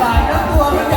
ฝากน้ำตัว